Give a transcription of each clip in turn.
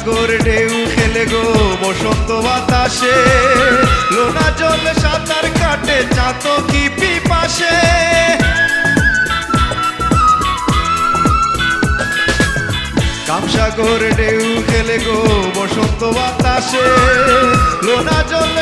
সাগর ঢেউ খেলে গো বসন্ত বাতাসে। লোনা জল সাঁতার কাটে চাত কি পিপাসে কামসাগর ঢেউ খেলে গো বসন্ত বাতাসে। লোনা জল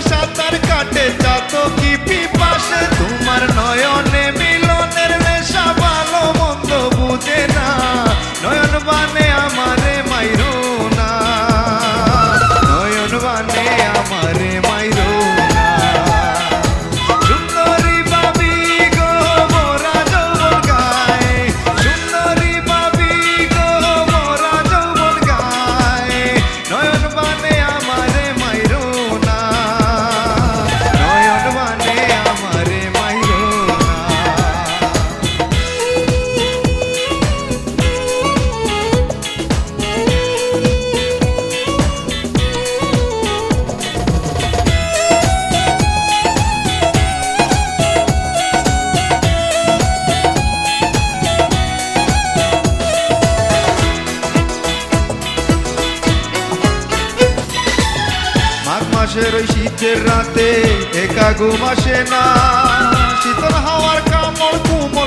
মাসের ওই শীতের রাতে একা ঘুম আসে না। শীতল হাওয়ার কামড় সহে